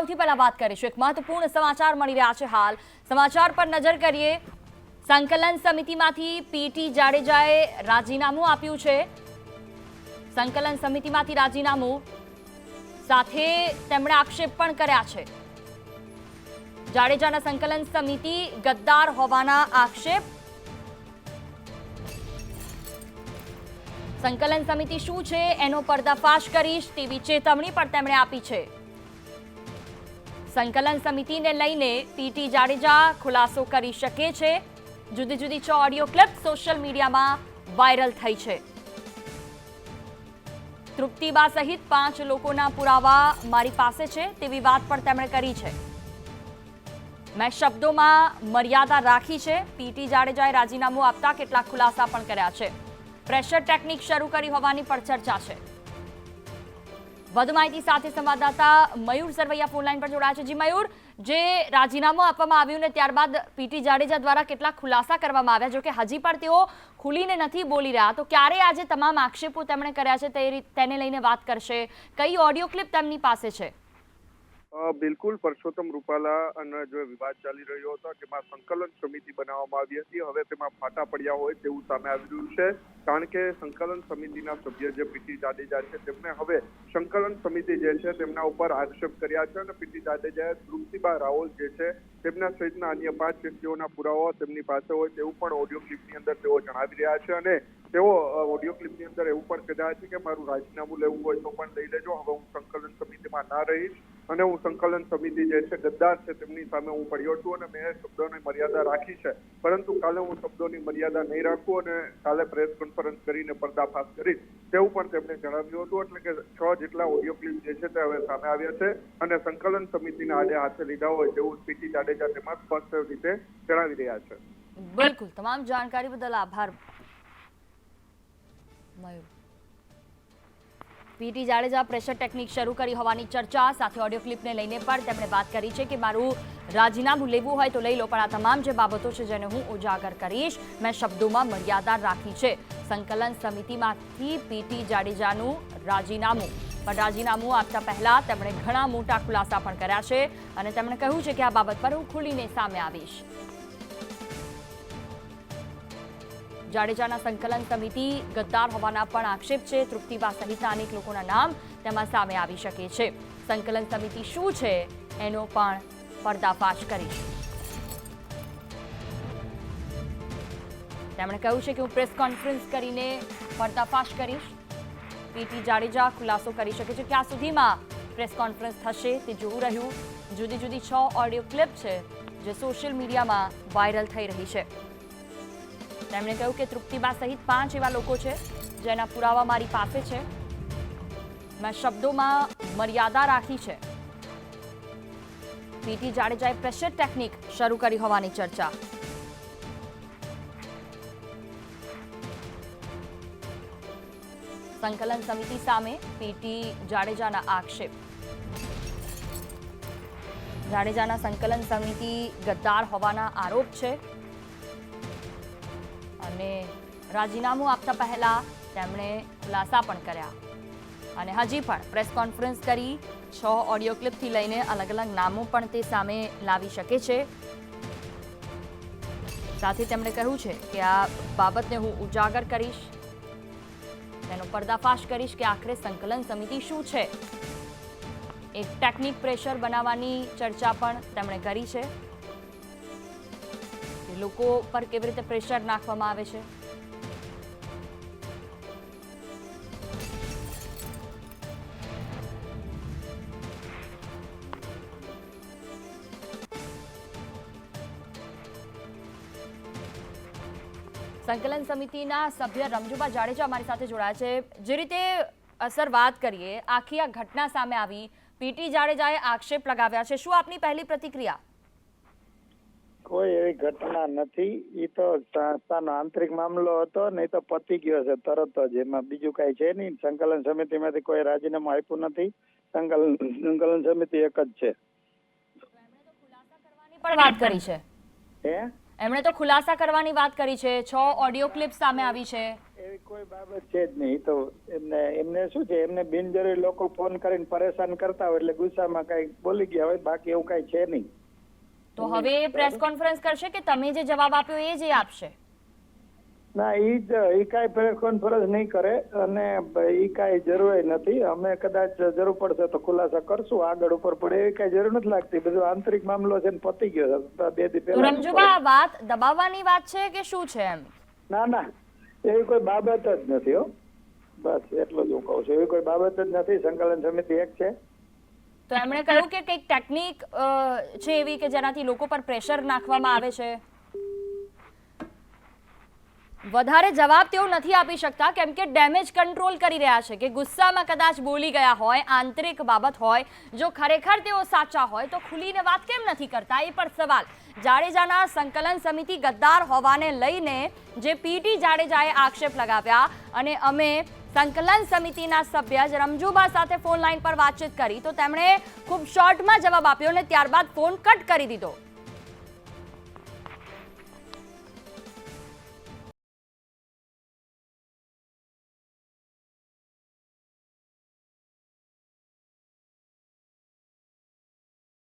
સૌથી પહેલા વાત કરીશું. એક મહત્વપૂર્ણ સમાચાર મળી રહ્યા છે હાલ. સમાચાર પર નજર કરીએ. સંકલન સમિતિમાંથી પીટી જાડેજાએ રાજીનામું આપ્યું છે. સંકલન સમિતિમાંથી રાજીનામું. સાથે તેમણે આક્ષેપ પણ કર્યા છે. જાડેજાના સંકલન સમિતિ ગદ્દાર હોવાના આક્ષેપ. સંકલન સમિતિ શું છે? એનો પર્દાફાશ કરીશ. તેવી ચેતવણી પણ તેમણે આપી છે. સંકલન સમિતિને લઈને પીટી જાડેજા ખુલાસો કરી શકે છે. જુદી જુદી છ ઓડિયો ક્લિપ સોશિયલ મીડિયામાં વાયરલ થઈ છે. તૃપ્તિબા સહિત પાંચ લોકોના પુરાવા મારી પાસે છે તેવી વાત પણ તેમણે કરી છે. મેં શબ્દોમાં મર્યાદા રાખી છે. પીટી જાડેજાએ રાજીનામું આપતા કેટલાક ખુલાસા પણ કર્યા છે. પ્રેશર ટેકનિક શરૂ કરી હોવાની પણ ચર્ચા છે. વધુ માહિતી સાથે સંવાદદાતા મયુર સરવૈયા ફોનલાઈન પર જોડાયા છે. જી મયુર, જે રાજીનામું આપવામાં આવ્યું ને ત્યારબાદ પીટી જાડેજા દ્વારા કેટલાક ખુલાસા કરવામાં આવ્યા, જોકે હજી પણ તેઓ ખુલીને નથી બોલી રહ્યા. તો ક્યારે આજે તમામ આક્ષેપો તેમણે કર્યા છે તેને લઈને વાત કરશે. કઈ ઓડિયો ક્લિપ તેમની પાસે છે? બિલકુલ, પરસોત્તમ રૂપાલા અને જો વિવાદ ચાલી રહ્યો હતો જેમાં સંકલન સમિતિ બનાવવામાં આવી હતી, હવે તેમાં ફાટા પડ્યા હોય તેવું સામે આવી રહ્યું છે, કારણ કે સંકલન સમિતિના સભ્ય જે પીટી જાડેજા છે તેમણે હવે સંકલન સમિતિ જે છે તેમના ઉપર આક્ષેપ કર્યા છે અને પીટી જાડેજાએ તૃપ્તિબા રાવલ જે છે તેમના સહિતના અન્ય પાંચ વ્યક્તિઓના પુરાવાઓ તેમની પાસે હોય તેવું પણ ઓડિયો ક્લિપની અંદર તેઓ જણાવી રહ્યા છે અને તેઓ ઓડિયો ક્લિપની અંદર એવું પણ કહ્યા છે કે મારું રાજીનામું લેવું હોય તો પણ લઈ લેજો, હવે હું સંકલન સમિતિમાં ના રહીશ. અને હું સંકલન સમિતિ જે છે, ગદ્દાર છે, તેમની સામે હું પડ્યો છું અને મેં શબ્દોની મર્યાદા રાખી છે. પરંતુ કાલે હું શબ્દોની મર્યાદા નહીં રાખું અને કાલે પ્રેસ કોન્ફરન્સ કરીને પર્દાફાશ કરીશ. તેવું પણ તેમણે જણાવ્યું હતું, એટલે કે છ જેટલા ઓડિયો ક્લિપ જે છે, તે હવે સામે આવ્યા છે અને સંકલન સમિતિના આડે હાથે લીધા હોય તેવું પીટી જાડેજા તેમાં સ્પષ્ટ રીતે જણાવી રહ્યા છે. બિલકુલ. તમામ જાણકારી બદલ આભાર. Mayur. PT Jadeja pressure technique શરૂ કરી હોવાની ચર્ચા. સાથે ઓડિયો ક્લિપને લઈને પણ તેમણે વાત કરી છે કે મારું રાજીનામું લેવું હોય તો લઈ લો, પણ આ તમામ જે બાબતો છે જેને હું ઉજાગર કરીશ, મેં શબ્દોમાં મર્યાદા રાખી છે. સંકલન સમિતિમાંથી પીટી જાડેજાનું રાજીનામું. પણ રાજીનામું આપતા પહેલા તેમણે ઘણા મોટા ખુલાસા પણ કર્યા છે અને તેમણે કહ્યું છે કે આ બાબત પર હું ખુલીને સામે આવીશ. જાડેજાના સંકલન સમિતિ ગદ્દાર હોવાના પણ આક્ષેપ છે. તૃપ્તિબા સહિતના અનેક લોકોના નામ તેમાં સામે આવી શકે છે. સંકલન સમિતિ શું છે એનો પણ પર્દાફાશ કરીશ. તેમણે કહ્યું છે કે હું પ્રેસ કોન્ફરન્સ કરીને પર્દાફાશ કરીશ. પીટી જાડેજા ખુલાસો કરી શકે છે. ક્યાં સુધીમાં પ્રેસ કોન્ફરન્સ થશે તે જોવું રહ્યું. જુદી જુદી છ ઓડિયો ક્લિપ છે જે સોશિયલ મીડિયામાં વાયરલ થઈ રહી છે. તેમણે કહ્યું કે તૃપ્તિબા સહિત પાંચ એવા લોકો છે જેના પુરાવા મારી પાસે છે. મેં શબ્દોમાં મર્યાદા રાખી છે. પીટી જાડેજાએ પ્રેશર ટેકનિક શરૂ કરી હોવાની ચર્ચા. સંકલન સમિતિ સામે પીટી જાડેજાના આક્ષેપ. જાડેજાના સંકલન સમિતિ ગદ્દાર હોવાના આરોપ છે. અને રાજીનામું આપતા પહેલા તેમણે ખુલાસા પણ કર્યા. અને હજી પણ પ્રેસ કોન્ફરન્સ કરી છ ઓડિયો ક્લિપથી લઈને અલગ અલગ નામો પણ તે સામે લાવી શકે છે. સાથે તેમણે કહ્યું છે કે આ બાબતને હું ઉજાગર કરીશ. તેનો પર્દાફાશ કરીશ કે આખરે સંકલન સમિતિ શું છે. એક ટેકનિક પ્રેશર બનાવવાની ચર્ચા પણ તેમણે કરી છે. લોકો પર કેવી રીતે પ્રેશર નાખવામાં આવે છે? સંકલન સમિતિના સભ્ય રમજુબા જાડેજા અમારી સાથે જોડાયા છે. જે રીતે અસર વાત કરીએ, આખી આ ઘટના સામે આવી. પીટી જાડેજાએ આક્ષેપ લગાવ્યા છે. શું આપની પહેલી પ્રતિક્રિયા? કોઈ એવી ઘટના નથી. એ તો સંસ્થાનો આંતરિક મામલો હતો ને તો પતી ગયો છે તરત જ. એમાં બીજું કઈ છે નહીં. સંકલન સમિતિમાંથી કોઈ રાજીનામું આપ્યું નથી. સંકલન સંકલન સમિતિ એક જ છે. પણ વાત કરી છે. હે? એમણે તો ખુલાસા કરવાની વાત કરી છે. છ ઓડિયો ક્લિપ સામે આવી છે. એવી કોઈ બાબત છે જ નહીં. તો એમને એમને શું છે? એમને બિનજરૂરી લોકો ફોન કરીને પરેશાન કરતા હોય એટલે ગુસ્સામાં કઈ બોલી ગયા હોય. બાકી એવું કઈ છે નહીં. તો હવે પ્રેસ કોન્ફરન્સ કરશે કે તમે જે જવાબ આપ્યો એ જ આપશે? ના એ જ એ કાંઈ પ્રેસ કોન્ફરન્સ નહીં કરે અને એ કાંઈ જરૂર નથી. અમે કદાચ જરૂર પડશે તો ખુલાસા કરશું. આગળ ઉપર પણ એવી કાંઈ જરૂર નથી લાગતી. બધું આંતરિક મામલો છે ને પતી ગયો. બે દી પહેલા રમજુબા આ વાત દબાવવાની વાત છે કે શું છે એમ? ના ના. એવી કોઈ બાબત જ નથી હો. બસ એટલું જ હું કહું છું. એવી કોઈ બાબત જ નથી. સંકલન સમિતિ એક છે. તો એમણે કહ્યું કે કંઈક ટેકનિક છે એવી કે જેનાથી લોકો પર પ્રેશર નાખવામાં આવે છે? વધારે જવાબ તેઓ નથી આપી શકતા, કેમ કે ડેમેજ કંટ્રોલ કરી રહ્યા છે, કે ગુસ્સામાં કદાચ બોલી ગયા હોય, આંતરિક બાબત હોય, જો ખરેખર તેઓ સાચા હોય, તો ખુલીને વાત કેમ નથી કરતા? એ પણ સવાલ. જાડેજાના સંકલન સમિતિ ગદ્દાર હોવાને લઈને જે પીટી જાડેજાએ આક્ષેપ લગાવ્યા, અને અમે સંકલન સમિતિના સભ્ય જ રમજુબા સાથે ફોન લાઈન પર વાતચીત કરી તો તેમણે ખૂબ શોર્ટમાં જવાબ આપ્યો અને ત્યારબાદ ફોન કટ કરી દીધો.